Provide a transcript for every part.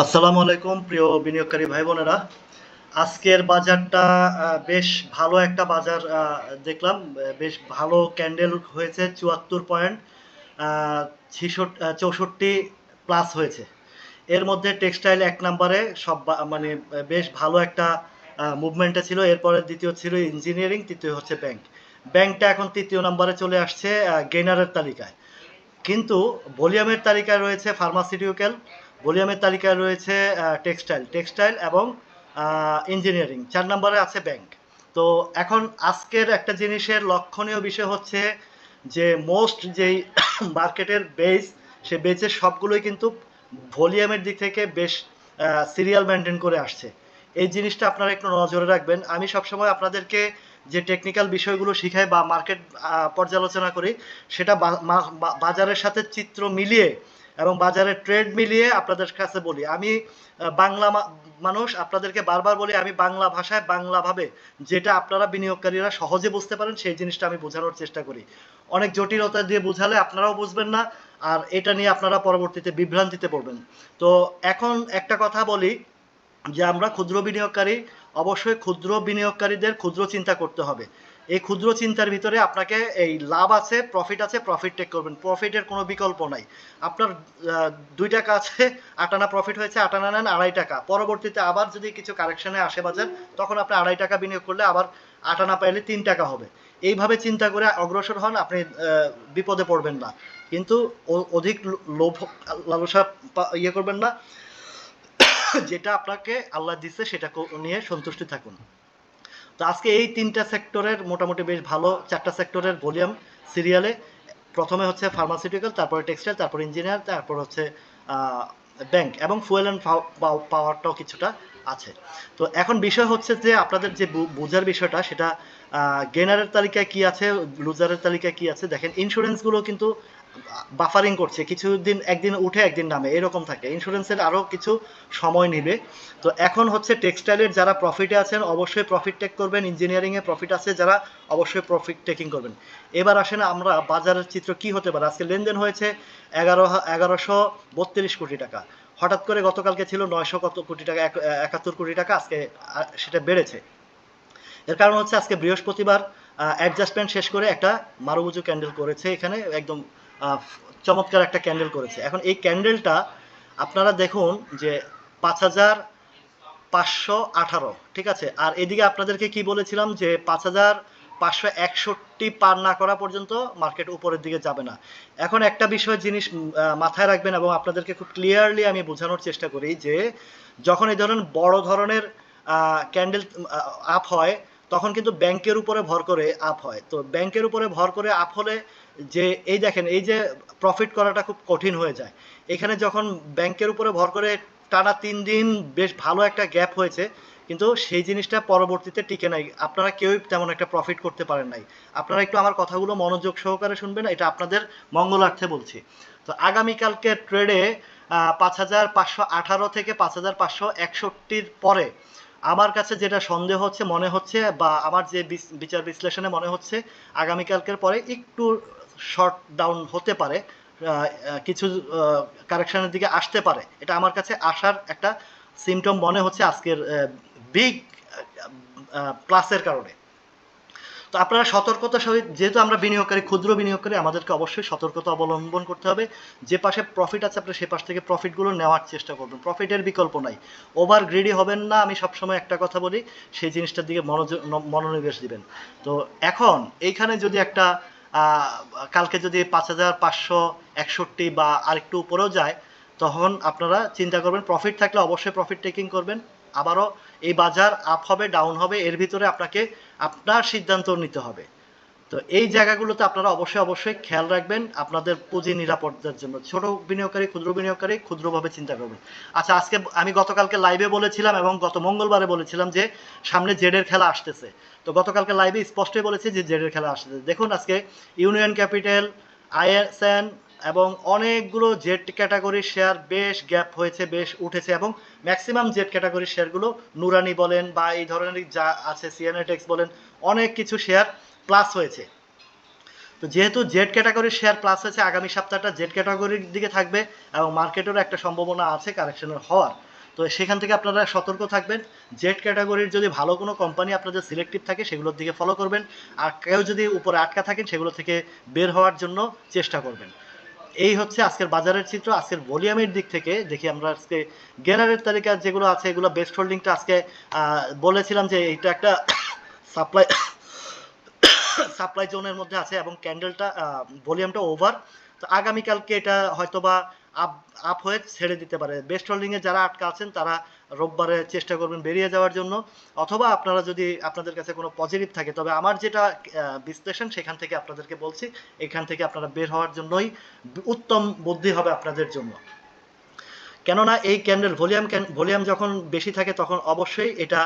আসসালামু আলাইকুম, প্রিয় বিনিয়োগকারী ভাই বোনেরা। আজকের বাজারটা বেশ ভালো একটা বাজার দেখলাম। বেশ ভালো ক্যান্ডেল হয়েছে, চুয়াত্তর পয়েন্ট চৌষট্টি প্লাস হয়েছে। এর মধ্যে টেক্সটাইল এক নম্বরে, সব মানে বেশ ভালো একটা মুভমেন্টে ছিল। এরপরে দ্বিতীয় ছিল ইঞ্জিনিয়ারিং তৃতীয় হচ্ছে ব্যাংক ব্যাংকটা এখন তৃতীয় নম্বরে চলে আসছে গেনারের তালিকায়। কিন্তু ভলিউমের তালিকায় রয়েছে ফার্মাসিউটিক্যাল ভলিউমের তালিকায় রয়েছে টেক্সটাইল টেক্সটাইল এবং ইঞ্জিনিয়ারিং। চার নম্বরে আছে ব্যাংক। তো এখন আজকের একটা জিনিসের লক্ষণীয় বিষয় হচ্ছে যে, মোস্ট যেই মার্কেটের বেস সে বেচের সবগুলোই কিন্তু ভলিউমের দিক থেকে বেশ সিরিয়াল মেনটেন করে আসছে। এই জিনিসটা আপনারা একটু নজরে রাখবেন। আমি সবসময় আপনাদেরকে যে টেকনিক্যাল বিষয়গুলো শিখাই বা মার্কেট পর্যালোচনা করি, সেটা বাজারের সাথে চিত্র মিলিয়ে এবং বাজারের ট্রেড মিলিয়ে আপনাদের কাছে বলি, আমি বাংলা মানুষ, আপনাদেরকে বারবার বলি, আমি বাংলা ভাষায় বাংলাভাবে যেটা আপনারা বিনিয়োগকারীরা সহজে বুঝতে পারেন, সেই জিনিসটা আমি বোঝানোর চেষ্টা করি। অনেক জটিলতা দিয়ে বোঝালে আপনারাও বুঝবেন না, আর এটা নিয়ে আপনারা পরবর্তীতে বিভ্রান্তিতে পড়বেন। তো এখন একটা কথা বলি, যে আমরা ক্ষুদ্র বিনিয়োগকারী, অবশ্যই ক্ষুদ্র বিনিয়োগকারীদের ক্ষুদ্র চিন্তা করতে হবে। এই ক্ষুদ্র চিন্তার ভিতরে আপনাকে এই লাভ আছে প্রফিট আছে প্রফিট টেক করবেন। প্রফিটের কোনো বিকল্প নাই। আপনার দুই টাকা আছে, আটানা প্রফিট হয়েছে, আটানা নেন আড়াই টাকা। পরবর্তীতে আবার যদি কিছু কারেকশনে আসে বাজার, তখন আপনি আড়াই টাকা বিনিয়োগ করলে আবার আটানা পাইলে তিন টাকা হবে। এইভাবে চিন্তা করে অগ্রসর হন, আপনি বিপদে পড়বেন না। কিন্তু অধিক লোভ, লালসা ইয়ে করবেন না। যেটা আপনাকে আল্লাহ দিচ্ছে সেটা নিয়ে সন্তুষ্টি থাকুন। তো আজকে এই তিনটা সেক্টরের মোটামুটি বেশ ভালো চারটা সেক্টরের ভলিউম সিরিয়ালে প্রথমে হচ্ছে ফার্মাসিউটিক্যাল তারপরে টেক্সটাইল তারপর ইঞ্জিনিয়ার তারপর হচ্ছে ব্যাংক এবং ফুয়েল অ্যান্ড পাওয়ারটাও কিছুটা আছে। তো এখন বিষয় হচ্ছে যে আপনাদের যে বোঝার বিষয়টা, সেটা গেনারের তালিকায় কি আছে লুজারের তালিকায় কি আছে? দেখেন ইন্স্যুরেন্সগুলো কিন্তু বাফারিং করছে। কিছুদিন, একদিন উঠে, একদিন নামে, এরকম থাকে। ইন্স্যুরেন্সের আরও কিছু সময় নেবে। তো এখন হচ্ছে টেক্সটাইলের যারা প্রফিটে আছেন, অবশ্যই প্রফিট টেক করবেন। ইঞ্জিনিয়ারিংয়ে প্রফিট আছে, যারা অবশ্যই প্রফিট টেকিং করবেন। এবার আসেন আমরা বাজারের চিত্র কি হতে পারে? আজকে লেনদেন হয়েছে এগারো, এগারোশো বত্রিশ কোটি টাকা। হঠাৎ করে গতকালকে ছিল নয়শো কত কোটি টাকা, এক- একাত্তর কোটি টাকা, আজকে সেটা বেড়েছে। এর কারণ হচ্ছে আজকে বৃহস্পতিবার অ্যাডজাস্টমেন্ট শেষ করে একটা মারুবুজু ক্যান্ডেল করেছে এখানে, একদম চমৎকার একটা ক্যান্ডেল করেছে। এখন এই ক্যান্ডেলটা আপনারা দেখুন যে পাঁচ হাজার পাঁচশো আঠারো, ঠিক আছে? আর এদিকে আপনাদেরকে কি বলেছিলাম যে পাঁচ হাজার পাঁচশো একষট্টি পার না করা পর্যন্ত মার্কেট উপরের দিকে যাবে না। এখন একটা বিষয় জিনিস মাথায় রাখবেন এবং আপনাদেরকে খুব ক্লিয়ারলি আমি বোঝানোর চেষ্টা করি যে, যখন এই ধরনের বড় ধরনের ক্যান্ডেল আপ হয়, তখন কিন্তু ব্যাংকের উপরে ভর করে আপ হয়। তো ব্যাংকের উপরে ভর করে আপ হলে যে, এই দেখেন, এই যে প্রফিট করাটা খুব কঠিন হয়ে যায়। এখানে যখন ব্যাংকের উপরে ভর করে টানা তিন দিন বেশ ভালো একটা গ্যাপ হয়েছে কিন্তু সেই জিনিসটা পরবর্তীতে টিকে নাই। আপনারা কেউই তেমন একটা প্রফিট করতে পারেন নাই। আপনারা একটু আমার কথাগুলো মনোযোগ সহকারে শুনবেন, এটা আপনাদের মঙ্গলার্থে বলছি। তো আগামীকালকে ট্রেডে পাঁচ হাজার পাঁচশো আঠারো থেকে পাঁচ হাজার পাঁচশো একষট্টির পরে আমার কাছে যেটা সন্দেহ হচ্ছে, মনে হচ্ছে বা আমার যে বিচার বিশ্লেষণে মনে হচ্ছে, আগামীকালকের পরে একটু শর্ট ডাউন হতে পারে কিছু কারেকশনের দিকে আসতে পারে। এটা আমার কাছে আসার একটা সিমটম মনে হচ্ছে আজকের বিগ প্লাসের কারণে। তো আপনারা সতর্কতা সহিত, যেহেতু আমরা বিনিয়োগকারী, ক্ষুদ্র বিনিয়োগকারী, আমাদেরকে অবশ্যই সতর্কতা অবলম্বন করতে হবে। যে পাশে প্রফিট আছে, আপনি সে পাশ থেকে প্রফিটগুলো নেওয়ার চেষ্টা করবেন। প্রফিটের বিকল্প নাই। ওভার গ্রিডি হবেন না, আমি সবসময় একটা কথা বলি, সেই জিনিসটার দিকে মনোযোগ মনোনিবেশ দিবেন। তো এখন এইখানে যদি একটা কালকে যদি পাঁচ হাজার পাঁচশো একষট্টি বা আরেকটু উপরেও যায়, তখন আপনারা চিন্তা করবেন প্রফিট থাকলে অবশ্যই প্রফিট টেকিং করবেন। আবারও এই বাজার আপ হবে ডাউন হবে, এর ভিতরে আপনাকে আপনার সিদ্ধান্ত নিতে হবে। তো এই জায়গাগুলোতে আপনারা অবশ্যই অবশ্যই খেয়াল রাখবেন আপনাদের পুঁজি নিরাপত্তার জন্য। ছোট বিনিয়োগকারী, ক্ষুদ্র বিনিয়োগকারী ক্ষুদ্রভাবে চিন্তা করবেন। আচ্ছা আজকে আমি গতকালকে লাইভে বলেছিলাম এবং গত মঙ্গলবারে বলেছিলাম যে সামনে জেডের খেলা আসতেছে। তো গতকালকে লাইভে স্পষ্টই বলেছি যে জেডের খেলা আসতেছে। দেখুন আজকে ইউনিয়ন ক্যাপিটাল আইএসএন এবং অনেকগুলো জেড ক্যাটাগরির শেয়ার বেশ গ্যাপ হয়েছে, বেশ উঠেছে এবং ম্যাক্সিমাম জেড ক্যাটাগরির শেয়ারগুলো নুরানি বলেন বা এই ধরনের যা আছে সিএনএটেক্স বলেন, অনেক কিছু শেয়ার প্লাস হয়েছে। তো যেহেতু জেড ক্যাটাগরির শেয়ার প্লাস হয়েছে, আগামী সপ্তাহটা জেড ক্যাটাগরির দিকে থাকবে এবং মার্কেটেরও একটা সম্ভাবনা আছে কারেকশনের হওয়ার। তো সেখান থেকে আপনারা সতর্ক থাকবেন। জেড ক্যাটাগরির যদি ভালো কোনো কোম্পানি আপনাদের সিলেক্টিভ থাকে, সেগুলোর দিকে ফলো করবেন। আর কেউ যদি উপরে আটকা থাকেন, সেগুলো থেকে বের হওয়ার জন্য চেষ্টা করবেন। এই হচ্ছে আজকের বাজারের চিত্র, আজকের ভলিউমের দিক থেকে দেখি আমরা আজকে গেনারের তালিকা যেগুলো আছে, এগুলো বেস্ট হোল্ডিংটা আজকে বলেছিলাম যে এটা একটা সাপ্লাই সাপ্লাই জোনের মধ্যে আছে এবং ক্যান্ডেলটা ভলিউমটা ওভার। তো আগামীকালকে এটা হয়তোবা আপ আপ হয়ে ছেড়ে দিতে পারে। বেস্ট হোল্ডিংয়ে যারা আটকা আছেন, তারা রোববারে চেষ্টা করবেন বেরিয়ে যাওয়ার জন্য। অথবা আপনারা যদি আপনাদের কাছে কোনো পজিটিভ থাকে, তবে আমার যেটা বিশ্লেষণ সেখান থেকে আপনাদেরকে বলছি। এখান থেকে আপনারা বের হওয়ার জন্যই উত্তম বুদ্ধি হবে আপনাদের জন্য। কেননা এই ক্যান্ডেল ভলিউম ভলিউম যখন বেশি থাকে তখন অবশ্যই এটা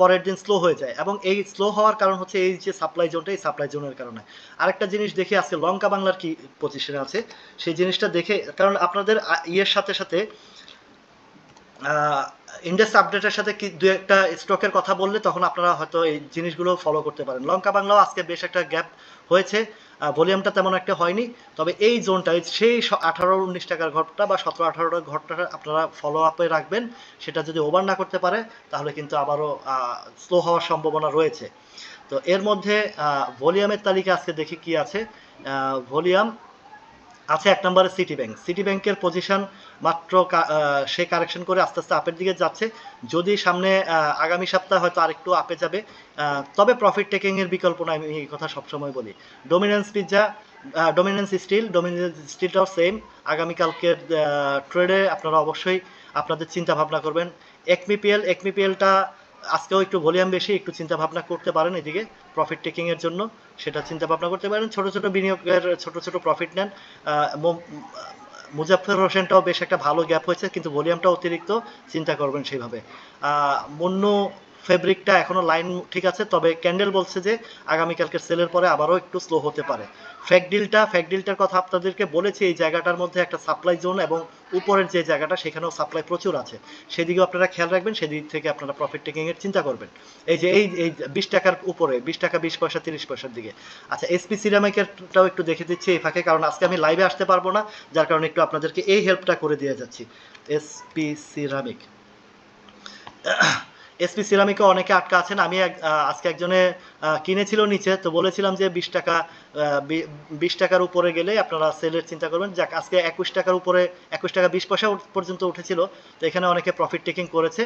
পরের দিন স্লো হয়ে যায়। এবং এই স্লো হওয়ার কারণ হচ্ছে এই যে সাপ্লাই জোনটা, এই সাপ্লাই জোনের কারণে। আরেকটা জিনিস দেখে আজকে লঙ্কা বাংলার কি পজিশনে আছে, সেই জিনিসটা দেখে কারণ আপনাদের ইয়ের সাথে সাথে ইন্ডেক্স আপডেটের সাথে কি দু একটা স্টকের কথা বললে তখন আপনারা হয়তো এই জিনিসগুলো ফলো করতে পারেন। লঙ্কা বাংলাও আজকে বেশ একটা গ্যাপ হয়েছে। ভলিউমটা তেমন একটা হয়নি। তবে এই জোনটা সেই আঠারো উনিশ টাকার ঘরটা বা সতেরো আঠারো টাকার ঘরটা আপনারা ফলো আপে রাখবেন। সেটা যদি ওভার না করতে পারে, তাহলে কিন্তু আবারও স্লো হওয়ার সম্ভাবনা রয়েছে। তো এর মধ্যে ভলিউমের তালিকা আজকে দেখি কি আছে। ভলিউম আছে এক নম্বরে সিটি ব্যাংক সিটি ব্যাংকের পজিশন মাত্র সে কারেকশন করে আস্তে আস্তে আপের দিকে যাচ্ছে। যদি সামনে আগামী সপ্তাহে হয়তো আরেকটু আপে যাবে তবে প্রফিট টেকিং এর বিকল্প নাই আমি এই কথা সবসময় বলি। Domino's pizza Domino's steel Domino's স্টিলটাও same আগামীকালকের ট্রেডে আপনারা অবশ্যই আপনাদের চিন্তা ভাবনা করবেন একমিপিএল একমিপিএলটা আজকেও একটু ভলিউম বেশি, একটু চিন্তা ভাবনা করতে পারেন এদিকে প্রফিট টেকিং এর জন্য। সেটা চিন্তা ভাবনা করতে পারেন। ছোট ছোট বিনিয়োগের, ছোট ছোট প্রফিট নেন। মুজাফর হোসেনটাও বেশ একটা ভালো গ্যাপ হয়েছে, কিন্তু ভলিউমটা অতিরিক্ত, চিন্তা করবেন সেইভাবে। মুন্নু ফেব্রিকটা এখনও লাইন ঠিক আছে, তবে ক্যান্ডেল বলছে যে আগামীকালকে সেলের পরে আবারও একটু স্লো হতে পারে। ফ্যাক ডিলটা ফ্যাক ডিলটার কথা আপনাদেরকে বলেছি, এই জায়গাটার মধ্যে একটা সাপ্লাই জোন এবং উপরের যে জায়গাটা, সেখানেও সাপ্লাই প্রচুর আছে। সেদিকেও আপনারা খেয়াল রাখবেন, সেদিক থেকে আপনারা প্রফিট টেকিং এর চিন্তা করবেন। এই যে, এই এই বিশ টাকার উপরে, বিশ টাকা, বিশ পয়সা, তিরিশ পয়সার দিকে। আচ্ছা এসপি সিরামিকেরটাও একটু দেখে দিচ্ছি এই ফাঁকে, কারণ আজকে আমি লাইভে আসতে পারব না, যার কারণে একটু আপনাদেরকে এই হেল্পটা করে দিয়ে যাচ্ছি। এসপি সিরামিক এসপি সিরামিকে অনেকে আটকা আছেন। আমি আজকে একজনে কিনেছিল নিচে, তো বলেছিলাম যে বিশ টাকা বিশ টাকার উপরে গেলে আপনারা সেলের চিন্তা করবেন। যাক, আজকে একুশ টাকার উপরে, একুশ টাকা বিশ পয়সা পর্যন্ত উঠেছিল। তো এখানে অনেকে প্রফিট টেকিং করেছে।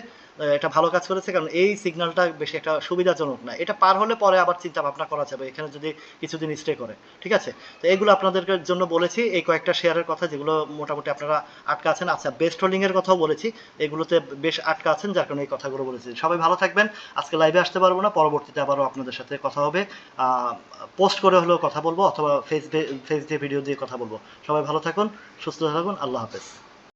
এটা ভালো কাজ করেছে কারণ এই সিগন্যালটা বেশি একটা সুবিধাজনক না। এটা পার হলে পরে আবার চিন্তা ভাবনা করা যাবে, এখানে যদি কিছুদিন স্টে করে, ঠিক আছে? তো এগুলো আপনাদের জন্য বলেছি, এই কয়েকটা শেয়ারের কথা যেগুলো মোটামুটি আপনারা আটকা আছেন। আচ্ছা বেস্ট হোল্ডিং এর কথাও বলেছি, এগুলোতে বেশ আটকা আছেন, যার কারণে এই কথাগুলো বলেছি। সবাই ভালো থাকবেন, আজকে লাইভে আসতে পারব না, পরবর্তীতে আবারও আপনাদের সাথে কথা হবে। পোস্ট করে হলেও কথা বলব অথবা ফেস ফেস দিয়ে ভিডিও দিয়ে কথা বলব। সবাই ভালো থাকুন, সুস্থ থাকুন, আল্লাহ হাফেজ।